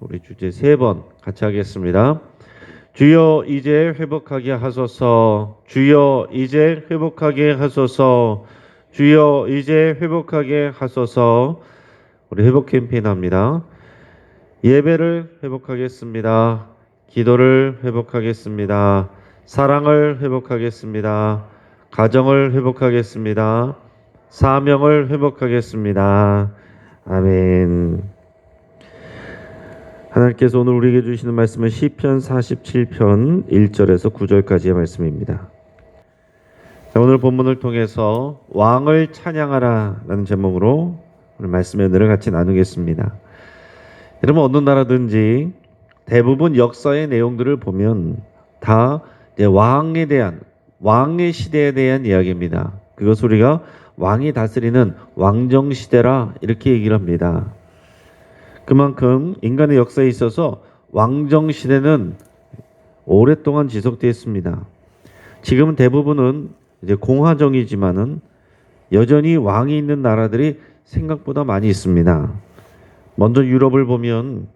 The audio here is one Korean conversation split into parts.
우리 주제 세 번 같이 하겠습니다. 주여 이제 회복하게 하소서. 주여 이제 회복하게 하소서. 주여 이제 회복하게 하소서. 우리 회복 캠페인 합니다. 예배를 회복하겠습니다. 기도를 회복하겠습니다. 사랑을 회복하겠습니다. 가정을 회복하겠습니다. 사명을 회복하겠습니다. 아멘. 하나님께서 오늘 우리에게 주시는 말씀은 시편 47편 1절에서 9절까지의 말씀입니다. 자, 오늘 본문을 통해서 왕을 찬양하라라는 제목으로 오늘 말씀의 은혜를 같이 나누겠습니다. 여러분 어느 나라든지 대부분 역사의 내용들을 보면 다 왕에 대한 왕의 시대에 대한 이야기입니다. 그것 우리가 왕이 다스리는 왕정 시대라 이렇게 얘기를 합니다. 그만큼 인간의 역사에 있어서 왕정 시대는 오랫동안 지속되었습니다. 지금은 대부분은 이제 공화정이지만은 여전히 왕이 있는 나라들이 생각보다 많이 있습니다. 먼저 유럽을 보면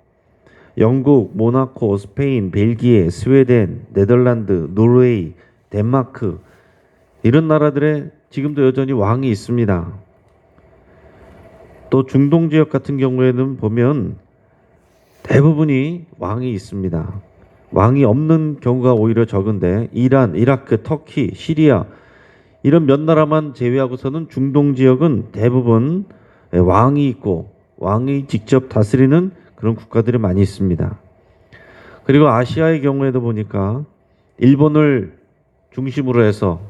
영국, 모나코, 스페인, 벨기에, 스웨덴, 네덜란드, 노르웨이, 덴마크 이런 나라들에 지금도 여전히 왕이 있습니다. 또 중동 지역 같은 경우에는 보면 대부분이 왕이 있습니다. 왕이 없는 경우가 오히려 적은데 이란, 이라크, 터키, 시리아 이런 몇 나라만 제외하고서는 중동 지역은 대부분 왕이 있고 왕이 직접 다스리는 그런 국가들이 많이 있습니다. 그리고 아시아의 경우에도 보니까 일본을 중심으로 해서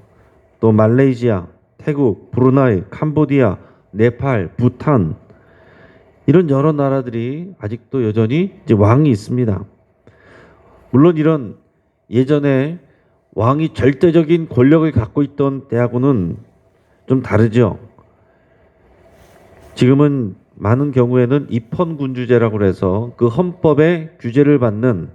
또 말레이시아, 태국, 브루나이, 캄보디아, 네팔, 부탄 이런 여러 나라들이 아직도 여전히 이제 왕이 있습니다. 물론 이런 예전에 왕이 절대적인 권력을 갖고 있던 때하고는 좀 다르죠. 지금은 많은 경우에는 입헌군주제라고 해서 그 헌법의 규제를 받는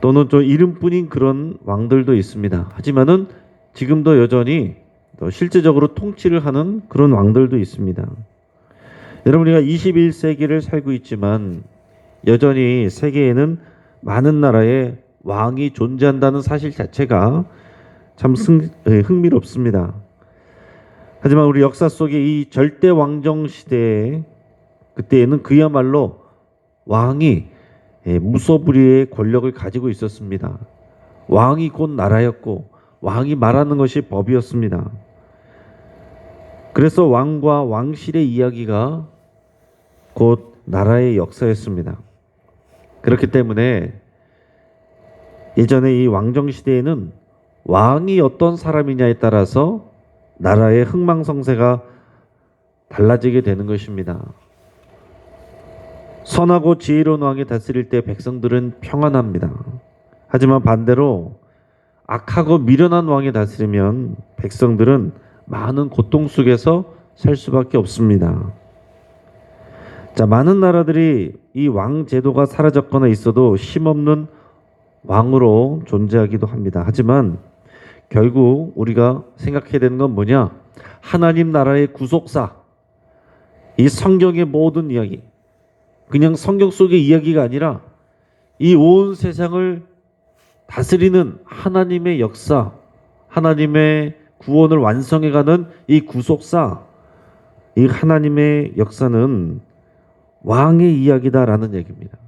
또는 좀 이름뿐인 그런 왕들도 있습니다. 하지만은 지금도 여전히 또 실제적으로 통치를 하는 그런 왕들도 있습니다. 여러분 우리가 21세기를 살고 있지만 여전히 세계에는 많은 나라의 왕이 존재한다는 사실 자체가 참 승, 예, 흥미롭습니다. 하지만 우리 역사 속에 이 절대 왕정 시대에 그때에는 그야말로 왕이 예, 무소불위의 권력을 가지고 있었습니다. 왕이 곧 나라였고 왕이 말하는 것이 법이었습니다. 그래서 왕과 왕실의 이야기가 곧 나라의 역사였습니다. 그렇기 때문에 예전에 이 왕정 시대에는 왕이 어떤 사람이냐에 따라서 나라의 흥망성쇠가 달라지게 되는 것입니다. 선하고 지혜로운 왕이 다스릴 때 백성들은 평안합니다. 하지만 반대로 악하고 미련한 왕이 다스리면 백성들은 많은 고통 속에서 살 수밖에 없습니다. 자, 많은 나라들이 이 왕 제도가 사라졌거나 있어도 힘없는 왕으로 존재하기도 합니다. 하지만 결국 우리가 생각해야 되는 건 뭐냐? 하나님 나라의 구속사. 이 성경의 모든 이야기. 그냥 성경 속의 이야기가 아니라 이 온 세상을 다스리는 하나님의 역사, 하나님의 구원을 완성해가는 이 구속사, 이 하나님의 역사는 왕의 이야기다라는 얘기입니다.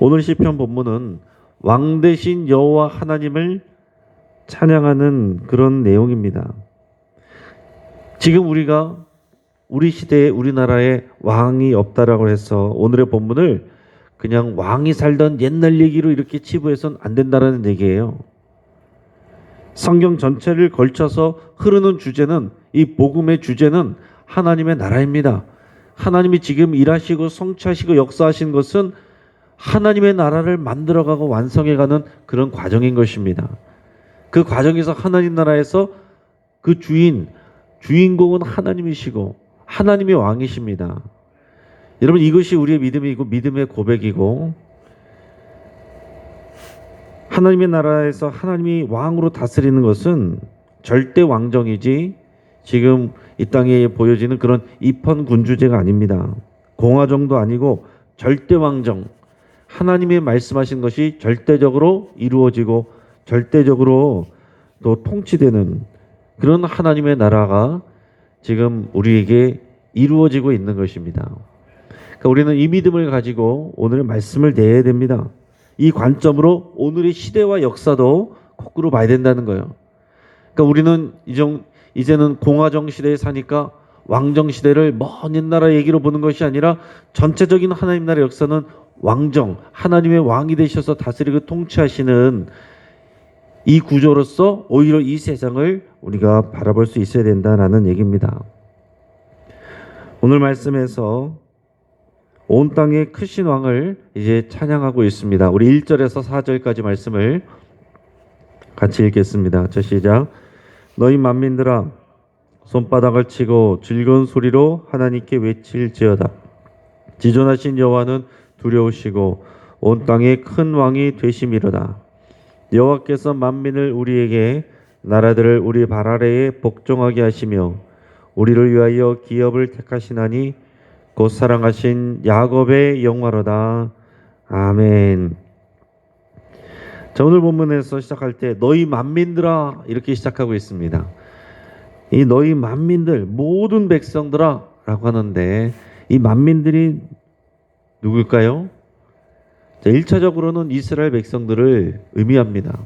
오늘 시편 본문은 왕 대신 여호와 하나님을 찬양하는 그런 내용입니다. 지금 우리가 우리 시대에 우리나라에 왕이 없다라고 해서 오늘의 본문을 그냥 왕이 살던 옛날 얘기로 이렇게 치부해서는 안 된다라는 얘기예요. 성경 전체를 걸쳐서 흐르는 주제는 이 복음의 주제는 하나님의 나라입니다. 하나님이 지금 일하시고 성취하시고 역사하신 것은 하나님의 나라를 만들어가고 완성해가는 그런 과정인 것입니다. 그 과정에서 하나님 나라에서 그 주인, 주인공은 하나님이시고 하나님이 왕이십니다. 여러분 이것이 우리의 믿음이고 믿음의 고백이고 하나님의 나라에서 하나님이 왕으로 다스리는 것은 절대 왕정이지 지금 이 땅에 보여지는 그런 입헌 군주제가 아닙니다. 공화정도 아니고 절대 왕정. 하나님의 말씀하신 것이 절대적으로 이루어지고 절대적으로 또 통치되는 그런 하나님의 나라가 지금 우리에게 이루어지고 있는 것입니다. 그러니까 우리는 이 믿음을 가지고 오늘의 말씀을 내야 됩니다. 이 관점으로 오늘의 시대와 역사도 거꾸로 봐야 된다는 거예요. 그러니까 우리는 이정 이제는 공화정 시대에 사니까 왕정 시대를 먼 옛나라 얘기로 보는 것이 아니라 전체적인 하나님 나라 역사는 왕정 하나님의 왕이 되셔서 다스리고 통치하시는 이 구조로서 오히려 이 세상을 우리가 바라볼 수 있어야 된다라는 얘기입니다. 오늘 말씀에서 온 땅의 크신 왕을 이제 찬양하고 있습니다. 우리 1절에서 4절까지 말씀을 같이 읽겠습니다. 저 시작. 너희 만민들아 손바닥을 치고 즐거운 소리로 하나님께 외칠지어다. 지존하신 여호와는 두려우시고 온 땅의 큰 왕이 되심이로다. 여호와께서 만민을 우리에게 나라들을 우리 발 아래에 복종하게 하시며 우리를 위하여 기업을 택하시나니 곧 사랑하신 야곱의 영화로다. 아멘. 자, 오늘 본문에서 시작할 때 너희 만민들아 이렇게 시작하고 있습니다. 이 너희 만민들 모든 백성들아 라고 하는데 이 만민들이 누굴까요? 자, 1차적으로는 이스라엘 백성들을 의미합니다.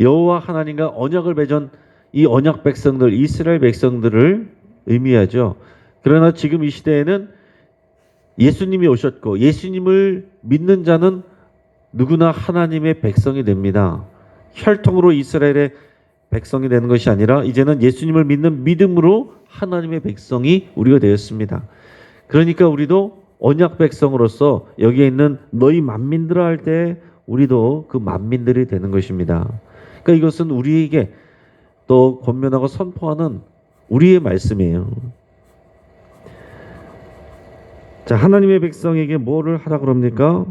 여호와 하나님과 언약을 맺은 이 언약 백성들 이스라엘 백성들을 의미하죠. 그러나 지금 이 시대에는 예수님이 오셨고 예수님을 믿는 자는 누구나 하나님의 백성이 됩니다. 혈통으로 이스라엘의 백성이 되는 것이 아니라 이제는 예수님을 믿는 믿음으로 하나님의 백성이 우리가 되었습니다. 그러니까 우리도 언약 백성으로서 여기에 있는 너희 만민들아 할 때 우리도 그 만민들이 되는 것입니다. 그러니까 이것은 우리에게 또 권면하고 선포하는 우리의 말씀이에요. 자, 하나님의 백성에게 뭐를 하라 그럽니까?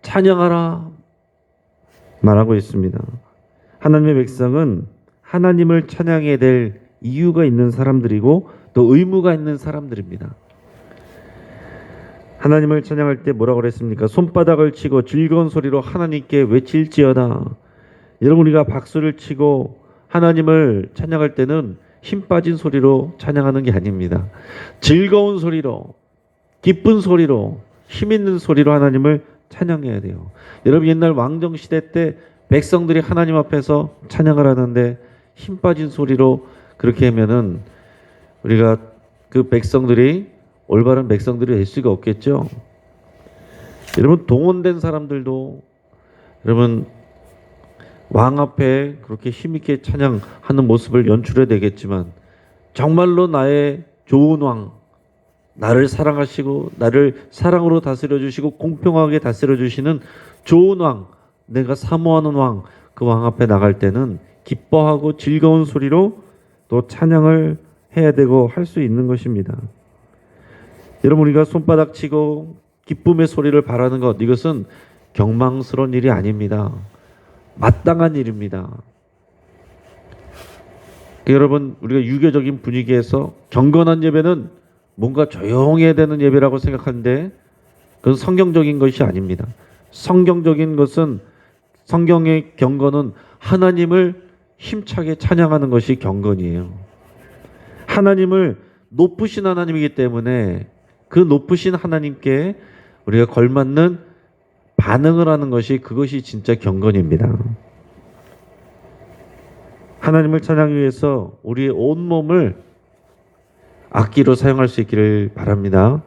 찬양하라 말하고 있습니다. 하나님의 백성은 하나님을 찬양해야 될 이유가 있는 사람들이고 또 의무가 있는 사람들입니다. 하나님을 찬양할 때 뭐라고 그랬습니까? 손바닥을 치고 즐거운 소리로 하나님께 외칠지어다. 여러분 우리가 박수를 치고 하나님을 찬양할 때는 힘 빠진 소리로 찬양하는 게 아닙니다. 즐거운 소리로 기쁜 소리로 힘 있는 소리로 하나님을 찬양해야 돼요. 여러분 옛날 왕정 시대 때 백성들이 하나님 앞에서 찬양을 하는데 힘 빠진 소리로 그렇게 하면은 우리가 그 백성들이 올바른 백성들이 될 수가 없겠죠. 여러분 동원된 사람들도 여러분 왕 앞에 그렇게 힘있게 찬양하는 모습을 연출해야 되겠지만 정말로 나의 좋은 왕 나를 사랑하시고 나를 사랑으로 다스려 주시고 공평하게 다스려 주시는 좋은 왕 내가 사모하는 왕 그 왕 앞에 나갈 때는 기뻐하고 즐거운 소리로 또 찬양을 해야 되고 할 수 있는 것입니다. 여러분 우리가 손바닥 치고 기쁨의 소리를 바라는 것 이것은 경망스러운 일이 아닙니다. 마땅한 일입니다. 여러분 우리가 유교적인 분위기에서 경건한 예배는 뭔가 조용해야 되는 예배라고 생각하는데 그건 성경적인 것이 아닙니다. 성경적인 것은 성경의 경건은 하나님을 힘차게 찬양하는 것이 경건이에요. 하나님을 높으신 하나님이기 때문에 그 높으신 하나님께 우리가 걸맞는 반응을 하는 것이 그것이 진짜 경건입니다. 하나님을 찬양하기 위해서 우리의 온 몸을 악기로 사용할 수 있기를 바랍니다.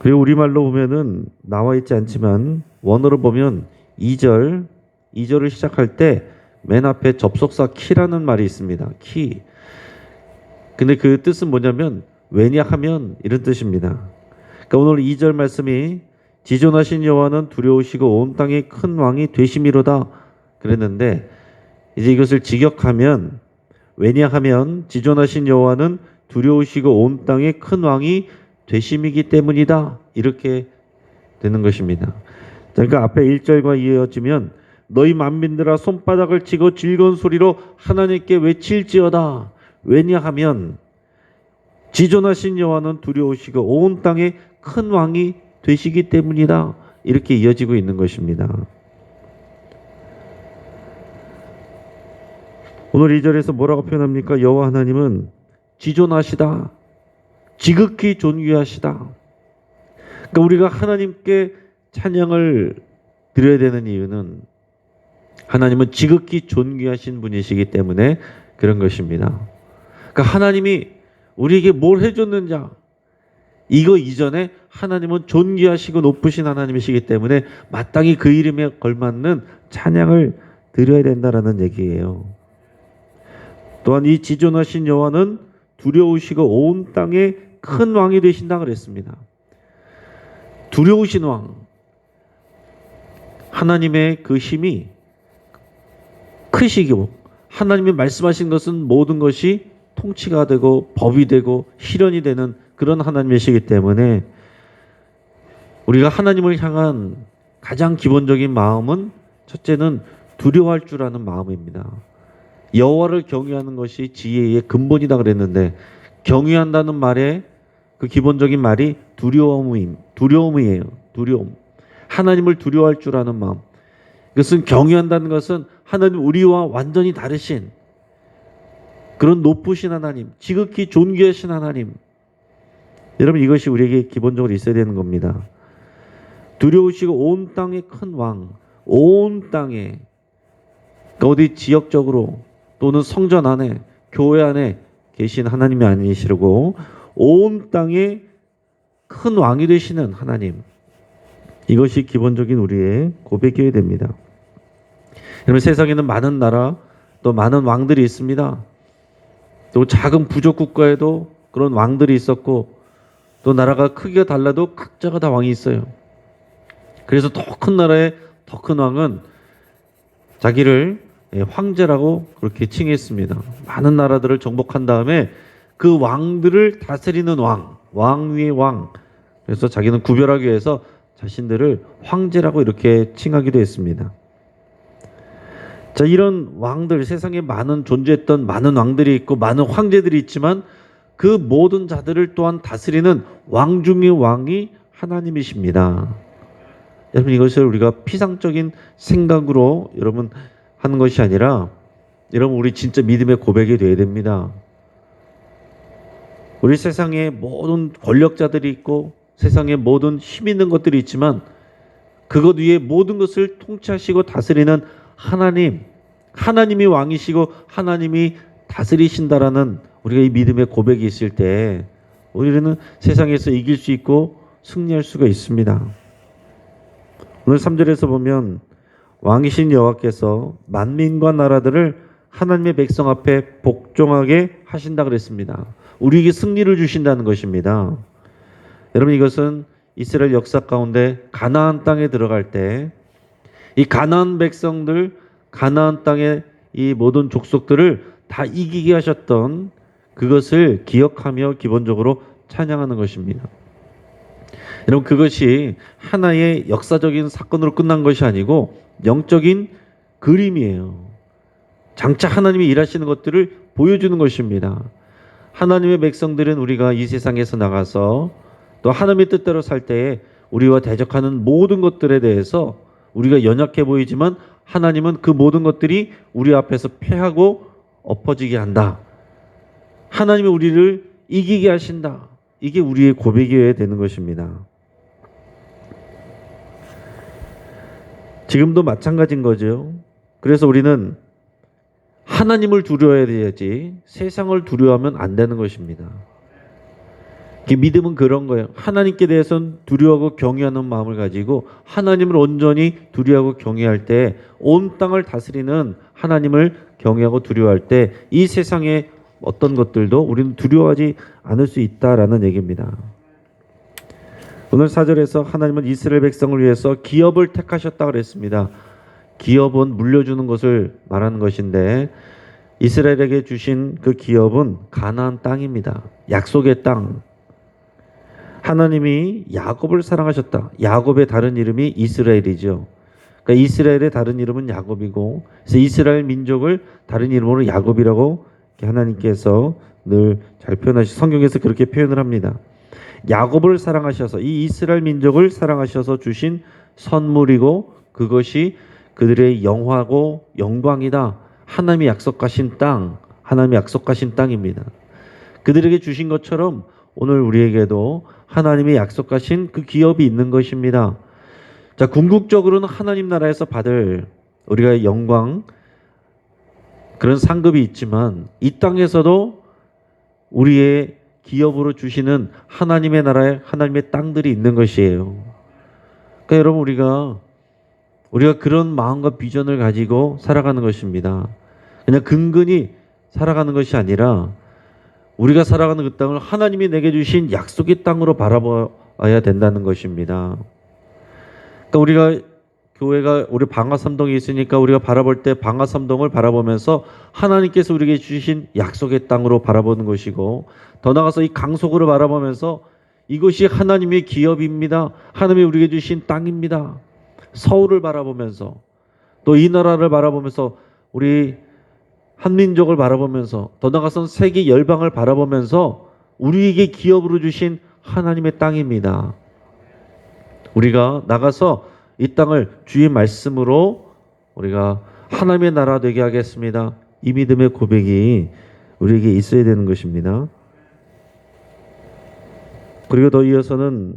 그리고 우리말로 보면은 나와 있지 않지만 원어로 보면 2절 2절을 시작할 때 맨 앞에 접속사 키라는 말이 있습니다. 키. 근데 그 뜻은 뭐냐면 왜냐 하면 이런 뜻입니다. 그러니까 오늘 2절 말씀이 지존하신 여호와는 두려우시고 온 땅의 큰 왕이 되심이로다 그랬는데 이제 이것을 직역하면 왜냐하면 지존하신 여호와는 두려우시고 온 땅의 큰 왕이 되심이기 때문이다. 이렇게 되는 것입니다. 그러니까 앞에 1절과 이어지면 너희 만민들아 손바닥을 치고 즐거운 소리로 하나님께 외칠지어다. 왜냐하면 지존하신 여호와는 두려우시고 온 땅에 큰 왕이 되시기 때문이다. 이렇게 이어지고 있는 것입니다. 오늘 2절에서 뭐라고 표현합니까? 여호와 하나님은 지존하시다. 지극히 존귀하시다. 그러니까 우리가 하나님께 찬양을 드려야 되는 이유는 하나님은 지극히 존귀하신 분이시기 때문에 그런 것입니다. 그러니까 하나님이 우리에게 뭘 해줬는지 이거 이전에 하나님은 존귀하시고 높으신 하나님이시기 때문에 마땅히 그 이름에 걸맞는 찬양을 드려야 된다라는 얘기예요. 또한 이 지존하신 여호와는 두려우시고 온 땅에 큰 왕이 되신다 그랬습니다. 두려우신 왕. 하나님의 그 힘이 크시고 하나님이 말씀하신 것은 모든 것이 통치가 되고 법이 되고 실현이 되는 그런 하나님이시기 때문에 우리가 하나님을 향한 가장 기본적인 마음은 첫째는 두려워할 줄 아는 마음입니다. 여호와를 경외하는 것이 지혜의 근본이다 그랬는데 경외한다는 말에 그 기본적인 말이 두려움임, 두려움이에요. 두려움. 하나님을 두려워할 줄 아는 마음. 이것은 경외한다는 것은 하나님 우리와 완전히 다르신 그런 높으신 하나님, 지극히 존귀하신 하나님. 여러분 이것이 우리에게 기본적으로 있어야 되는 겁니다. 두려우시고 온 땅의 큰 왕, 온 땅에 그러니까 어디 지역적으로 또는 성전 안에 교회 안에 계신 하나님이 아니시고 온 땅에 큰 왕이 되시는 하나님. 이것이 기본적인 우리의 고백이어야 됩니다. 여러분 세상에는 많은 나라 또 많은 왕들이 있습니다. 또 작은 부족 국가에도 그런 왕들이 있었고 또 나라가 크기가 달라도 각자가 다 왕이 있어요. 그래서 더 큰 나라의 더 큰 왕은 자기를 예, 황제라고 그렇게 칭했습니다. 많은 나라들을 정복한 다음에 그 왕들을 다스리는 왕, 왕 위의 왕. 그래서 자기는 구별하기 위해서 자신들을 황제라고 이렇게 칭하기도 했습니다. 자, 이런 왕들, 세상에 많은 존재했던 많은 왕들이 있고 많은 황제들이 있지만 그 모든 자들을 또한 다스리는 왕 중의 왕이 하나님이십니다. 여러분 이것을 우리가 피상적인 생각으로 여러분 하는 것이 아니라 여러분 우리 진짜 믿음의 고백이 되어야 됩니다. 우리 세상에 모든 권력자들이 있고 세상에 모든 힘 있는 것들이 있지만 그것 위에 모든 것을 통치하시고 다스리는 하나님, 하나님이 왕이시고 하나님이 다스리신다라는 우리가 이 믿음의 고백이 있을 때 우리는 세상에서 이길 수 있고 승리할 수가 있습니다. 오늘 3절에서 보면 왕이신 여호와께서 만민과 나라들을 하나님의 백성 앞에 복종하게 하신다 그랬습니다. 우리에게 승리를 주신다는 것입니다. 여러분 이것은 이스라엘 역사 가운데 가나안 땅에 들어갈 때 이 가나안 백성들 가나안 땅의 이 모든 족속들을 다 이기게 하셨던 그것을 기억하며 기본적으로 찬양하는 것입니다. 여러분 그것이 하나의 역사적인 사건으로 끝난 것이 아니고 영적인 그림이에요. 장차 하나님이 일하시는 것들을 보여주는 것입니다. 하나님의 백성들은 우리가 이 세상에서 나가서 또 하나님의 뜻대로 살 때에 우리와 대적하는 모든 것들에 대해서 우리가 연약해 보이지만 하나님은 그 모든 것들이 우리 앞에서 패하고 엎어지게 한다. 하나님이 우리를 이기게 하신다. 이게 우리의 고백이어야 되는 것입니다. 지금도 마찬가지인 거죠. 그래서 우리는 하나님을 두려워해야 되지 세상을 두려워하면 안 되는 것입니다. 믿음은 그런 거예요. 하나님께 대해서는 두려워하고 경외하는 마음을 가지고 하나님을 온전히 두려워하고 경외할 때 온 땅을 다스리는 하나님을 경외하고 두려워할 때 이 세상의 어떤 것들도 우리는 두려워하지 않을 수 있다라는 얘기입니다. 오늘 사절에서 하나님은 이스라엘 백성을 위해서 기업을 택하셨다 그랬습니다. 기업은 물려주는 것을 말하는 것인데 이스라엘에게 주신 그 기업은 가나안 땅입니다. 약속의 땅. 하나님이 야곱을 사랑하셨다. 야곱의 다른 이름이 이스라엘이죠. 그러니까 이스라엘의 다른 이름은 야곱이고 그래서 이스라엘 민족을 다른 이름으로 야곱이라고 하나님께서 늘 잘 표현하시 성경에서 그렇게 표현을 합니다. 야곱을 사랑하셔서 이 이스라엘 민족을 사랑하셔서 주신 선물이고 그것이 그들의 영화고 영광이다. 하나님이 약속하신 땅, 하나님이 약속하신 땅입니다. 그들에게 주신 것처럼 오늘 우리에게도 하나님이 약속하신 그 기업이 있는 것입니다. 자, 궁극적으로는 하나님 나라에서 받을 우리가 영광 그런 상급이 있지만 이 땅에서도 우리의 기업으로 주시는 하나님의 나라에 하나님의 땅들이 있는 것이에요. 그러니까 여러분 우리가 우리가 그런 마음과 비전을 가지고 살아가는 것입니다. 그냥 근근히 살아가는 것이 아니라 우리가 살아가는 그 땅을 하나님이 내게 주신 약속의 땅으로 바라봐야 된다는 것입니다. 그러니까 우리가 교회가 우리 방화삼동에 있으니까 우리가 바라볼 때 방화삼동을 바라보면서 하나님께서 우리에게 주신 약속의 땅으로 바라보는 것이고 더 나아가서 이 강속으로 바라보면서 이것이 하나님의 기업입니다. 하나님이 우리에게 주신 땅입니다. 서울을 바라보면서 또 이 나라를 바라보면서 우리 한민족을 바라보면서 더 나아가서는 세계 열방을 바라보면서 우리에게 기업으로 주신 하나님의 땅입니다. 우리가 나가서 이 땅을 주의 말씀으로 우리가 하나님의 나라 되게 하겠습니다. 이 믿음의 고백이 우리에게 있어야 되는 것입니다. 그리고 더 이어서는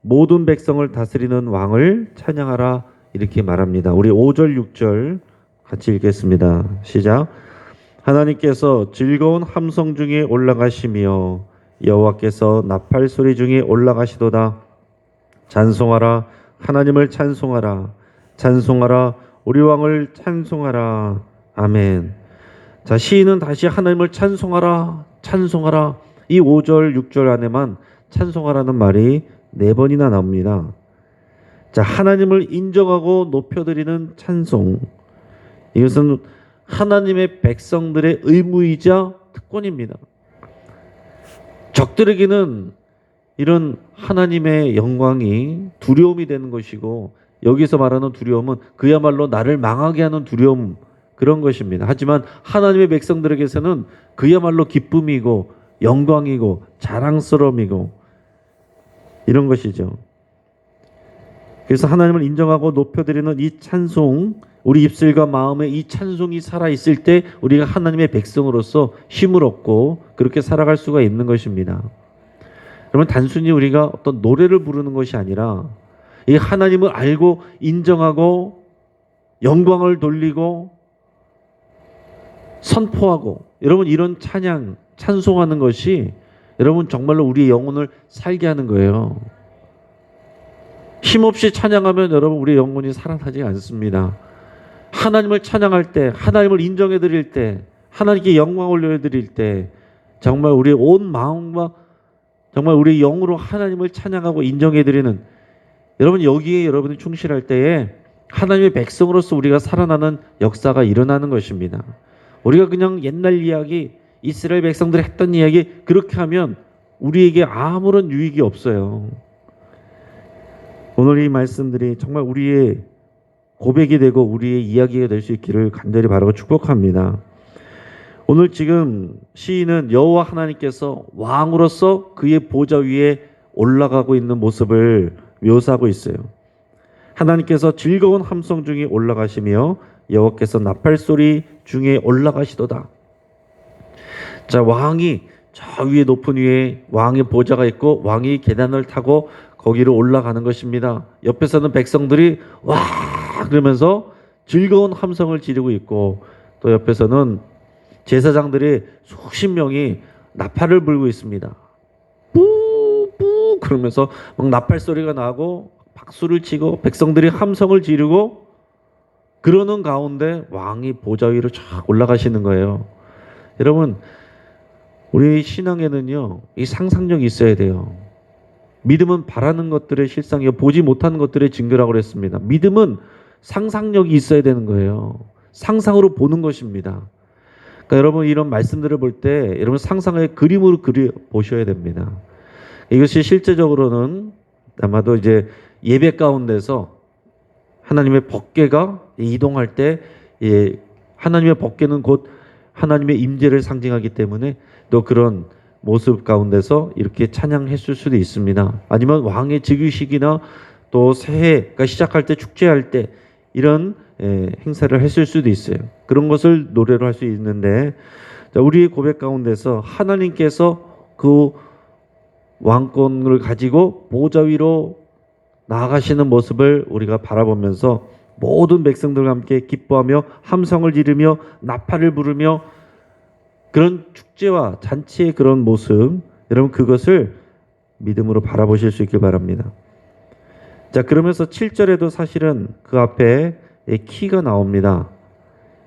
모든 백성을 다스리는 왕을 찬양하라 이렇게 말합니다. 우리 5절 6절 같이 읽겠습니다. 시작. 하나님께서 즐거운 함성 중에 올라가시며 여호와께서 나팔 소리 중에 올라가시도다. 찬송하라 하나님을 찬송하라 찬송하라 우리 왕을 찬송하라 아멘. 자 시인은 다시 하나님을 찬송하라 찬송하라 이 5절 6절 안에만 찬송하라는 말이 네 번이나 나옵니다. 자 하나님을 인정하고 높여드리는 찬송 이것은 하나님의 백성들의 의무이자 특권입니다. 적들에게는 이런 하나님의 영광이 두려움이 되는 것이고 여기서 말하는 두려움은 그야말로 나를 망하게 하는 두려움 그런 것입니다. 하지만 하나님의 백성들에게서는 그야말로 기쁨이고 영광이고 자랑스러움이고 이런 것이죠. 그래서 하나님을 인정하고 높여드리는 이 찬송, 우리 입술과 마음에 이 찬송이 살아 있을 때 우리가 하나님의 백성으로서 힘을 얻고 그렇게 살아갈 수가 있는 것입니다. 여러분 단순히 우리가 어떤 노래를 부르는 것이 아니라 이 하나님을 알고 인정하고 영광을 돌리고 선포하고 여러분 이런 찬양 찬송하는 것이 여러분 정말로 우리의 영혼을 살게 하는 거예요. 힘없이 찬양하면 여러분 우리의 영혼이 살아나지 않습니다. 하나님을 찬양할 때, 하나님을 인정해 드릴 때, 하나님께 영광 올려 드릴 때 정말 우리의 온 마음과 정말 우리 영으로 하나님을 찬양하고 인정해 드리는 여러분 여기에 여러분이 충실할 때에 하나님의 백성으로서 우리가 살아나는 역사가 일어나는 것입니다. 우리가 그냥 옛날 이야기 이스라엘 백성들이 했던 이야기 그렇게 하면 우리에게 아무런 유익이 없어요. 오늘 이 말씀들이 정말 우리의 고백이 되고 우리의 이야기가 될 수 있기를 간절히 바라고 축복합니다. 오늘 지금 시인은 여호와 하나님께서 왕으로서 그의 보좌 위에 올라가고 있는 모습을 묘사하고 있어요. 하나님께서 즐거운 함성 중에 올라가시며 여호와께서 나팔 소리 중에 올라가시도다. 자, 왕이 저 위에 높은 위에 왕의 보좌가 있고 왕이 계단을 타고 거기로 올라가는 것입니다. 옆에서는 백성들이 와 그러면서 즐거운 함성을 지르고 있고 또 옆에서는 제사장들이 수십 명이 나팔을 불고 있습니다. 뿌뿌 그러면서 막 나팔 소리가 나고 박수를 치고 백성들이 함성을 지르고 그러는 가운데 왕이 보좌 위로 쫙 올라가시는 거예요. 여러분 우리 신앙에는요 이 상상력이 있어야 돼요. 믿음은 바라는 것들의 실상이요 보지 못하는 것들의 증거라고 그랬습니다. 믿음은 상상력이 있어야 되는 거예요. 상상으로 보는 것입니다. 그러니까 여러분 이런 말씀들을 볼 때 여러분 상상의 그림으로 그려 보셔야 됩니다. 이것이 실제적으로는 아마도 이제 예배 가운데서 하나님의 법궤가 이동할 때 예, 하나님의 법궤는 곧 하나님의 임재를 상징하기 때문에 또 그런 모습 가운데서 이렇게 찬양했을 수도 있습니다. 아니면 왕의 즉위식이나 또 새해가 시작할 때 축제할 때 이런 예, 행사를 했을 수도 있어요. 그런 것을 노래로 할 수 있는데 자, 우리의 고백 가운데서 하나님께서 그 왕권을 가지고 보좌 위로 나아가시는 모습을 우리가 바라보면서 모든 백성들과 함께 기뻐하며 함성을 지르며 나팔을 부르며 그런 축제와 잔치의 그런 모습 여러분 그것을 믿음으로 바라보실 수 있길 바랍니다. 자 그러면서 7절에도 사실은 그 앞에 키가 나옵니다.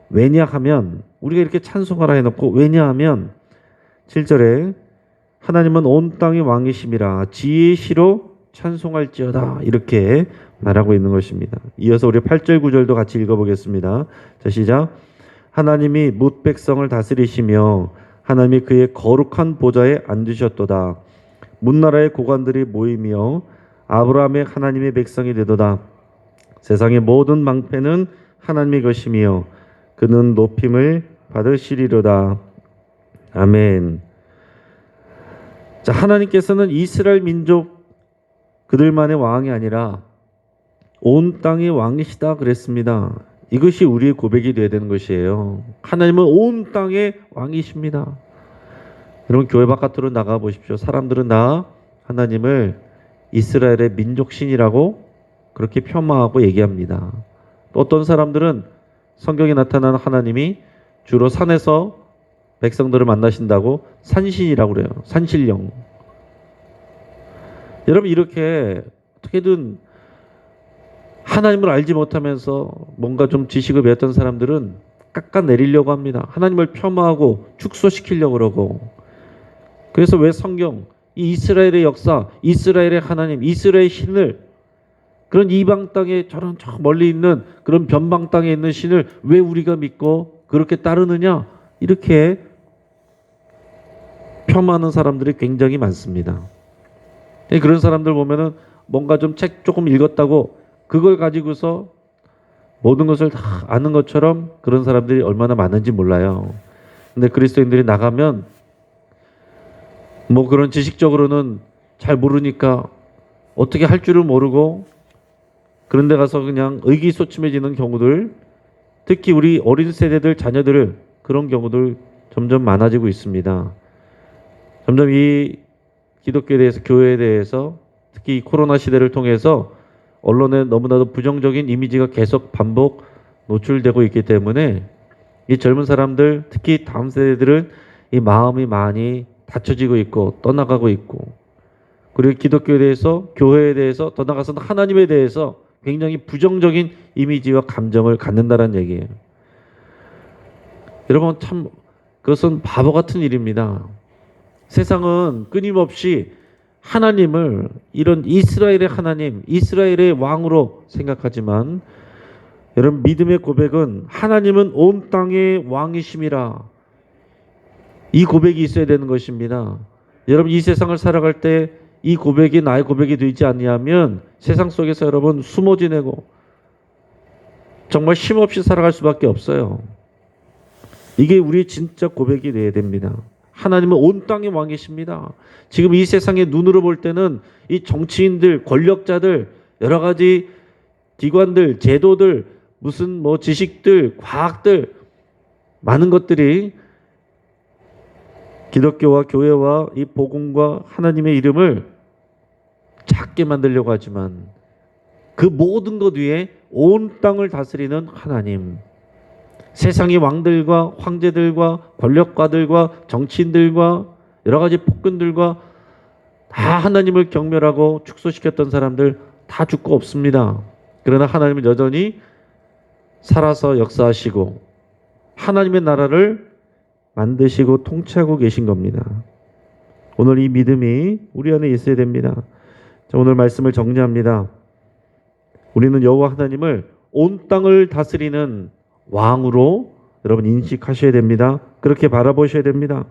왜냐하면 우리가 이렇게 찬송하라 해놓고 왜냐하면 7절에 하나님은 온 땅의 왕이심이라 지혜의 시로 찬송할지어다 이렇게 말하고 있는 것입니다. 이어서 우리 8절 9절도 같이 읽어보겠습니다. 자 시작 하나님이 뭇 백성을 다스리시며 하나님이 그의 거룩한 보좌에 앉으셨도다. 문나라의 고관들이 모이며 아브라함의 하나님의 백성이 되도다. 세상의 모든 망패는 하나님의 것이며 그는 높임을 받으시리로다. 아멘. 자, 하나님께서는 이스라엘 민족 그들만의 왕이 아니라 온 땅의 왕이시다 그랬습니다. 이것이 우리의 고백이 되어야 되는 것이에요. 하나님은 온 땅의 왕이십니다. 여러분 교회 바깥으로 나가 보십시오. 사람들은 다 하나님을 이스라엘의 민족신이라고 그렇게 폄하하고 얘기합니다. 또 어떤 사람들은 성경에 나타나는 하나님이 주로 산에서 백성들을 만나신다고 산신이라고 그래요. 산신령. 여러분 이렇게 어떻게든 하나님을 알지 못하면서 뭔가 좀 지식을 배웠던 사람들은 깎아내리려고 합니다. 하나님을 폄하하고 축소시키려고 그러고. 그래서 왜 성경, 이 이스라엘의 역사, 이스라엘의 하나님, 이스라엘의 신을 그런 이방 땅에 저런 저 멀리 있는 그런 변방 땅에 있는 신을 왜 우리가 믿고 그렇게 따르느냐? 이렇게 폄하하는 사람들이 굉장히 많습니다. 그런 사람들 보면은 뭔가 좀 책 조금 읽었다고 그걸 가지고서 모든 것을 다 아는 것처럼 그런 사람들이 얼마나 많은지 몰라요. 근데 그리스도인들이 나가면 뭐 그런 지식적으로는 잘 모르니까 어떻게 할 줄을 모르고 그런 데 가서 그냥 의기소침해지는 경우들 특히 우리 어린 세대들 자녀들을 그런 경우들 점점 많아지고 있습니다. 점점 이 기독교에 대해서 교회에 대해서 특히 이 코로나 시대를 통해서 언론에 너무나도 부정적인 이미지가 계속 반복 노출되고 있기 때문에 이 젊은 사람들 특히 다음 세대들은 이 마음이 많이 닫혀지고 있고 떠나가고 있고 그리고 기독교에 대해서 교회에 대해서 더 나아가서는 하나님에 대해서 굉장히 부정적인 이미지와 감정을 갖는다는 얘기예요. 여러분 참 그것은 바보 같은 일입니다. 세상은 끊임없이 하나님을 이런 이스라엘의 하나님, 이스라엘의 왕으로 생각하지만 여러분 믿음의 고백은 하나님은 온 땅의 왕이심이라 이 고백이 있어야 되는 것입니다. 여러분 이 세상을 살아갈 때 이 고백이 나의 고백이 되지 않냐면 세상 속에서 여러분 숨어 지내고 정말 힘없이 살아갈 수밖에 없어요. 이게 우리 진짜 고백이 돼야 됩니다. 하나님은 온 땅의 왕이십니다. 지금 이 세상의 눈으로 볼 때는 이 정치인들, 권력자들, 여러 가지 기관들, 제도들, 무슨 뭐 지식들, 과학들, 많은 것들이 기독교와 교회와 이 복음과 하나님의 이름을 작게 만들려고 하지만 그 모든 것 위에 온 땅을 다스리는 하나님, 세상의 왕들과 황제들과 권력가들과 정치인들과 여러 가지 폭군들과 다 하나님을 경멸하고 축소시켰던 사람들 다 죽고 없습니다. 그러나 하나님은 여전히 살아서 역사하시고 하나님의 나라를 만드시고 통치하고 계신 겁니다. 오늘 이 믿음이 우리 안에 있어야 됩니다. 자, 오늘 말씀을 정리합니다. 우리는 여호와 하나님을 온 땅을 다스리는 왕으로 여러분 인식하셔야 됩니다. 그렇게 바라보셔야 됩니다.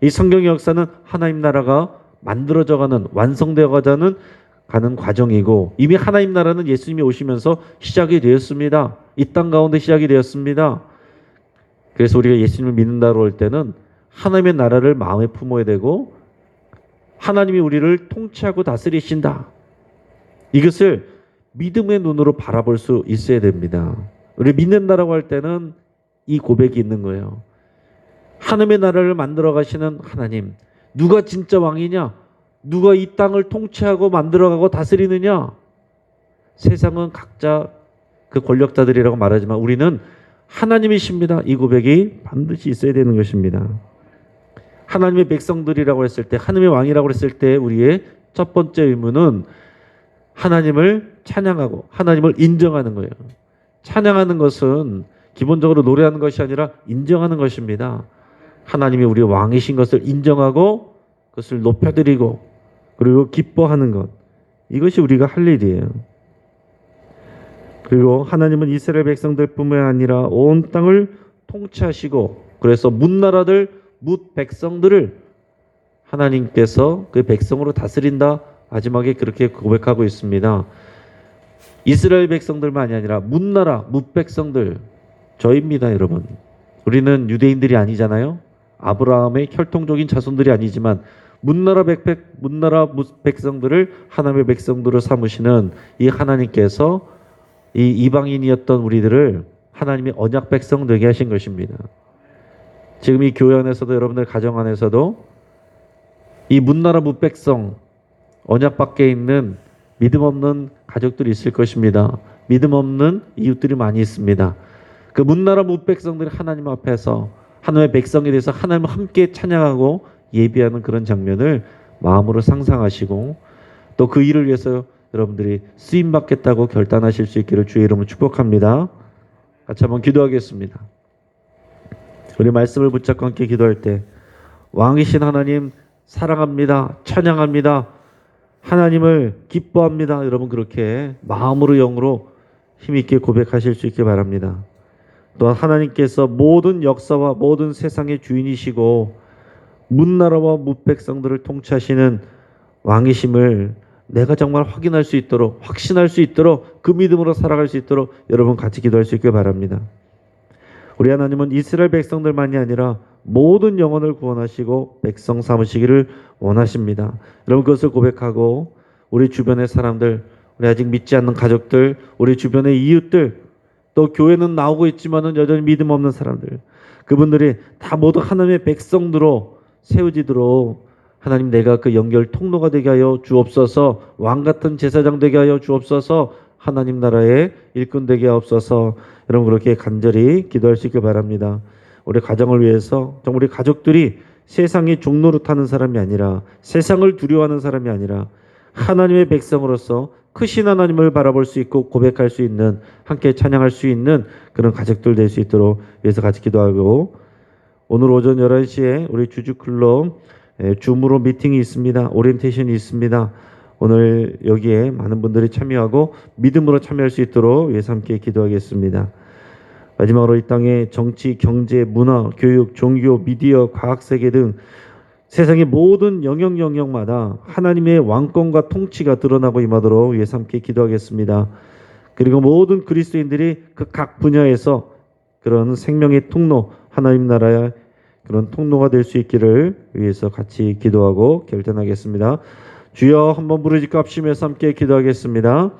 이 성경의 역사는 하나님 나라가 만들어져 가는 완성되어 가자는 가는 과정이고 이미 하나님 나라는 예수님이 오시면서 시작이 되었습니다. 이 땅 가운데 시작이 되었습니다. 그래서 우리가 예수님을 믿는다고 할 때는 하나님의 나라를 마음에 품어야 되고 하나님이 우리를 통치하고 다스리신다. 이것을 믿음의 눈으로 바라볼 수 있어야 됩니다. 우리 믿는다라고 할 때는 이 고백이 있는 거예요. 하나님의 나라를 만들어 가시는 하나님. 누가 진짜 왕이냐? 누가 이 땅을 통치하고 만들어가고 다스리느냐? 세상은 각자 그 권력자들이라고 말하지만 우리는 하나님이십니다. 이 고백이 반드시 있어야 되는 것입니다. 하나님의 백성들이라고 했을 때, 하나님의 왕이라고 했을 때 우리의 첫 번째 의무는 하나님을 찬양하고 하나님을 인정하는 거예요. 찬양하는 것은 기본적으로 노래하는 것이 아니라 인정하는 것입니다. 하나님이 우리 왕이신 것을 인정하고 그것을 높여드리고 그리고 기뻐하는 것. 이것이 우리가 할 일이에요. 그리고 하나님은 이스라엘 백성들뿐만 아니라 온 땅을 통치하시고 그래서 문나라들 뭇 백성들을 하나님께서 그 백성으로 다스린다 마지막에 그렇게 고백하고 있습니다. 이스라엘 백성들만이 아니라 문나라 뭇 백성들 저입니다, 여러분. 우리는 유대인들이 아니잖아요. 아브라함의 혈통적인 자손들이 아니지만 문나라 백백 문나라 뭇 백성들을 하나님의 백성들로 삼으시는 이 하나님께서 이 이방인이었던 우리들을 하나님의 언약 백성 되게 하신 것입니다. 지금 이 교회 안에서도 여러분들 가정 안에서도 이 문나라 뭇백성 언약 밖에 있는 믿음 없는 가족들이 있을 것입니다. 믿음 없는 이웃들이 많이 있습니다. 그 문나라 뭇백성들이 하나님 앞에서 하나님의 백성에 대해서 하나님을 함께 찬양하고 예비하는 그런 장면을 마음으로 상상하시고 또 그 일을 위해서 여러분들이 쓰임 받겠다고 결단하실 수 있기를 주의 이름으로 축복합니다. 같이 한번 기도하겠습니다. 우리 말씀을 붙잡고 함께 기도할 때 왕이신 하나님 사랑합니다. 찬양합니다. 하나님을 기뻐합니다. 여러분 그렇게 마음으로 영으로 힘있게 고백하실 수 있게 바랍니다. 또한 하나님께서 모든 역사와 모든 세상의 주인이시고 문나라와 무백성들을 통치하시는 왕이심을 내가 정말 확인할 수 있도록 확신할 수 있도록 그 믿음으로 살아갈 수 있도록 여러분 같이 기도할 수 있게 바랍니다. 우리 하나님은 이스라엘 백성들만이 아니라 모든 영혼을 구원하시고 백성 삼으시기를 원하십니다. 여러분 그것을 고백하고 우리 주변의 사람들, 우리 아직 믿지 않는 가족들, 우리 주변의 이웃들, 또 교회는 나오고 있지만은 여전히 믿음 없는 사람들, 그분들이 다 모두 하나님의 백성으로 세워지도록 하나님 내가 그 연결 통로가 되게 하여 주옵소서, 왕 같은 제사장 되게 하여 주옵소서, 하나님 나라의 일꾼 되게 하옵소서. 여러분 그렇게 간절히 기도할 수 있길 바랍니다. 우리 가정을 위해서 정말 우리 가족들이 세상의 종로로 타는 사람이 아니라 세상을 두려워하는 사람이 아니라 하나님의 백성으로서 크신 하나님을 바라볼 수 있고 고백할 수 있는 함께 찬양할 수 있는 그런 가족들 될 수 있도록 위해서 같이 기도하고 오늘 오전 11시에 우리 주주클럽 에, 줌으로 미팅이 있습니다. 오리엔테이션이 있습니다. 오늘 여기에 많은 분들이 참여하고 믿음으로 참여할 수 있도록 위해서 함께 기도하겠습니다. 마지막으로 이 땅의 정치, 경제, 문화, 교육, 종교, 미디어, 과학 세계 등 세상의 모든 영역 영역마다 하나님의 왕권과 통치가 드러나고 임하도록 위해서 함께 기도하겠습니다. 그리고 모든 그리스도인들이 그 각 분야에서 그런 생명의 통로, 하나님 나라의 그런 통로가 될 수 있기를 위해서 같이 기도하고 결단하겠습니다. 주여 한번 부르짖고 합심해서 함께 기도하겠습니다.